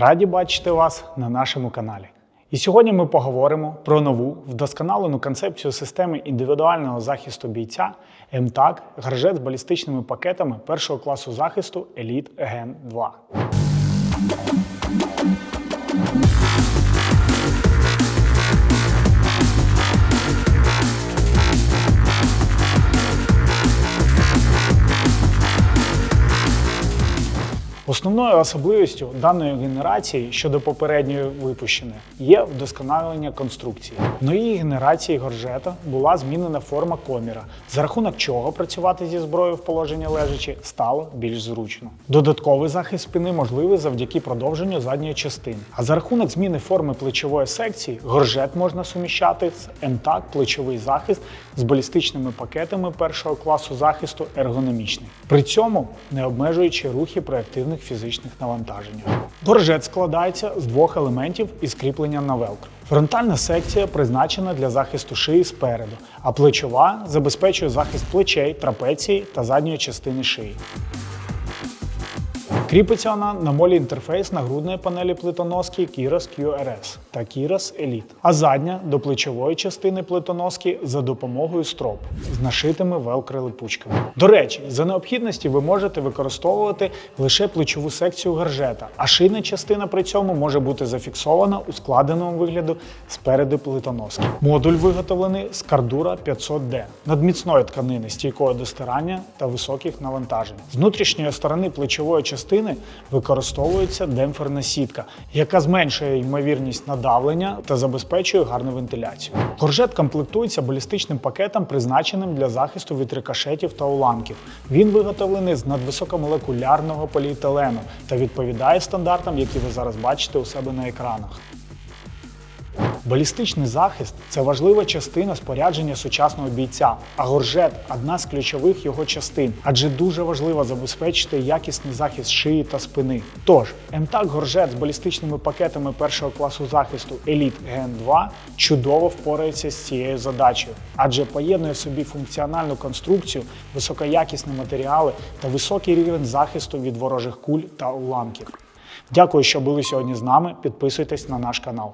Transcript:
Раді бачити вас на нашому каналі. І сьогодні ми поговоримо про нову вдосконалену концепцію системи індивідуального захисту бійця МТАК гаржет з балістичними пакетами першого класу захисту Elite Gen 2. Основною особливістю даної генерації щодо попередньої випущеної є вдосконалення конструкції. В новій генерації горжета була змінена форма коміра, за рахунок чого працювати зі зброєю в положенні лежачі стало більш зручно. Додатковий захист спини можливий завдяки продовженню задньої частини. А за рахунок зміни форми плечової секції горжет можна суміщати з МТАК плечовий захист з балістичними пакетами першого класу захисту ергономічний. При цьому не обмежуючи рухи при активних фізичних навантаженнях. Горжет складається з двох елементів із кріплення на велкро. Фронтальна секція призначена для захисту шиї спереду, а плечова забезпечує захист плечей, трапеції та задньої частини шиї. Кріпиться вона на молі інтерфейс нагрудної панелі плитоноски Kiros QRS та Kiros Elite, а задня до плечової частини плитоноски за допомогою строп з нашитими велкро-липучками. До речі, за необхідності ви можете використовувати лише плечову секцію гаржета, а шийна частина при цьому може бути зафіксована у складеному вигляду спереду плитоноски. Модуль виготовлений з кардура 500D надміцної тканини стійкої до стирання та високих навантажень. З внутрішньої сторони плечової частини використовується демпферна сітка, яка зменшує ймовірність надавлення та забезпечує гарну вентиляцію. Коржет комплектується балістичним пакетом, призначеним для захисту від рикошетів та уламків. Він виготовлений з надвисокомолекулярного поліетилену та відповідає стандартам, які ви зараз бачите у себе на екранах. Балістичний захист це важлива частина спорядження сучасного бійця, а горжет одна з ключових його частин, адже дуже важливо забезпечити якісний захист шиї та спини. Тож, МТАК горжет з балістичними пакетами першого класу захисту Elite Gen 2 чудово впорається з цією задачею, адже поєднує в собі функціональну конструкцію, високоякісні матеріали та високий рівень захисту від ворожих куль та уламків. Дякую, що були сьогодні з нами. Підписуйтесь на наш канал.